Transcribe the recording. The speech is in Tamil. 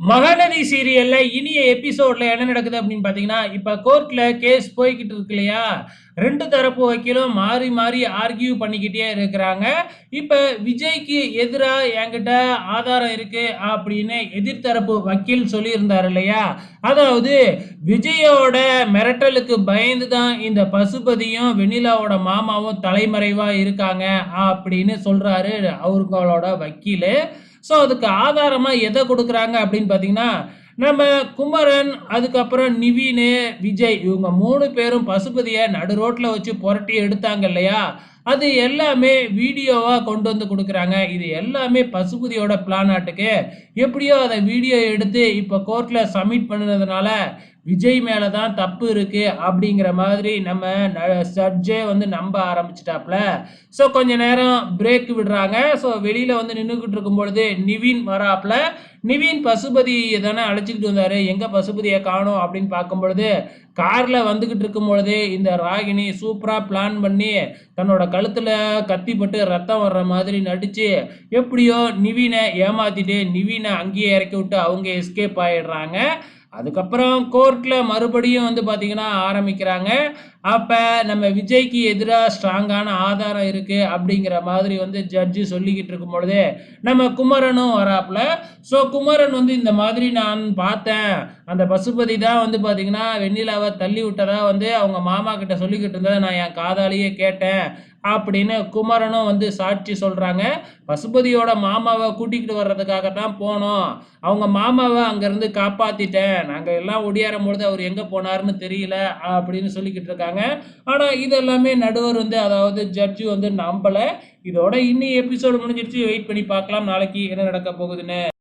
மகாநதி சீரியல்ல இனிய எபிசோட்ல என்ன நடக்குது அப்படின்னு பார்த்தீங்கன்னா, இப்ப கோர்ட்ல கேஸ் போய்கிட்டு இருக்கு இல்லையா? ரெண்டு தரப்பு வக்கீலும் மாறி மாறி ஆர்கியூ பண்ணிக்கிட்டே இருக்கிறாங்க. இப்ப விஜய்க்கு எதிராக என்கிட்ட ஆதாரம் இருக்கு அப்படின்னு எதிர்த்தரப்பு வக்கீல் சொல்லியிருந்தார் இல்லையா? அதாவது விஜயோட மிரட்டலுக்கு பயந்து தான் இந்த பசுபதியும், வெண்ணிலாவோட மாமாவும் தலைமறைவா இருக்காங்க அப்படின்னு சொல்றாரு அவர்களோட வக்கீலு. ஸோ அதுக்கு ஆதாரமாக எதை கொடுக்குறாங்க அப்படின்னு பார்த்தீங்கன்னா, நம்ம குமரன், அதுக்கப்புறம் நிவினு, விஜய் இவங்க மூணு பேரும் பசுபதியை நடு ரோட்டில் வச்சு புரட்டி எடுத்தாங்க இல்லையா? அது எல்லாமே வீடியோவாக கொண்டு வந்து கொடுக்குறாங்க இது எல்லாமே பசுபதியோட பிளானாட்டுக்கு. எப்படியோ அதை வீடியோ எடுத்து இப்போ கோர்ட்டில் சப்மிட் பண்ணுறதுனால விஜய் மேலே தான் தப்பு இருக்குது அப்படிங்கிற மாதிரி நம்ம ந வந்து நம்ப ஆரம்பிச்சிட்டாப்புல ஸோ கொஞ்ச நேரம் பிரேக் விடுறாங்க. ஸோ வெளியில் வந்து நின்றுக்கிட்டு இருக்கும்பொழுது நிவின் வராப்ல. நிவின் பசுபதி தானே அழைச்சிக்கிட்டு வந்தார் எங்கே பசுபதியை காணும் அப்படின்னு பார்க்கும்பொழுது, காரில் வந்துக்கிட்டு இருக்கும்பொழுது இந்த ராகினி சூப்பராக பிளான் பண்ணி, தன்னோட கழுத்தில் கத்தி பட்டு ரத்தம் வர்ற மாதிரி நடித்து எப்படியோ நிவீனை ஏமாத்திட்டு, நிவீனை அங்கேயே இறக்கி விட்டு அவங்க எஸ்கேப் ஆகிடுறாங்க அதுக்கப்புறம் கோர்ட்டில் மறுபடியும் வந்து பார்த்திங்கன்னா ஆரம்பிக்கிறாங்க. அப்போ நம்ம விஜய்க்கு எதிராக ஸ்ட்ராங்கான ஆதாரம் இருக்குது அப்படிங்கிற மாதிரி வந்து ஜட்ஜ் சொல்லிக்கிட்டு இருக்கும்பொழுது, நம்ம குமரனும் வராப்பில் ஸோ குமரன் வந்து இந்த மாதிரி நான் பார்த்தேன். அந்த பசுபதி தான் வந்து பார்த்தீங்கன்னா, வெண்ணிலாவை தள்ளி விட்டதா வந்து அவங்க மாமா கிட்ட சொல்லிக்கிட்டு இருந்ததை நான் என் காதாலேயே கேட்டேன். அப்படின்னு குமரனும் வந்து சாட்சி சொல்கிறாங்க பசுபதியோட மாமாவை கூட்டிக்கிட்டு வர்றதுக்காக தான் போனோம். அவங்க மாமாவை அங்கேருந்து காப்பாற்றிட்டேன் நாங்கள் எல்லாம் ஒடியாரும்பொழுது அவர் எங்கே போனாருன்னு தெரியல அப்படின்னு சொல்லிக்கிட்டு இருக்காங்க. ஆனால் இதெல்லாமே நடுவர் வந்து அதாவது ஜட்ஜ் வந்து நம்பலை இதோட இன்னி எபிசோடு முடிஞ்சிருச்சு. வெயிட் பண்ணி பார்க்கலாம். நாளைக்கு என்ன நடக்க போகுதுன்னு.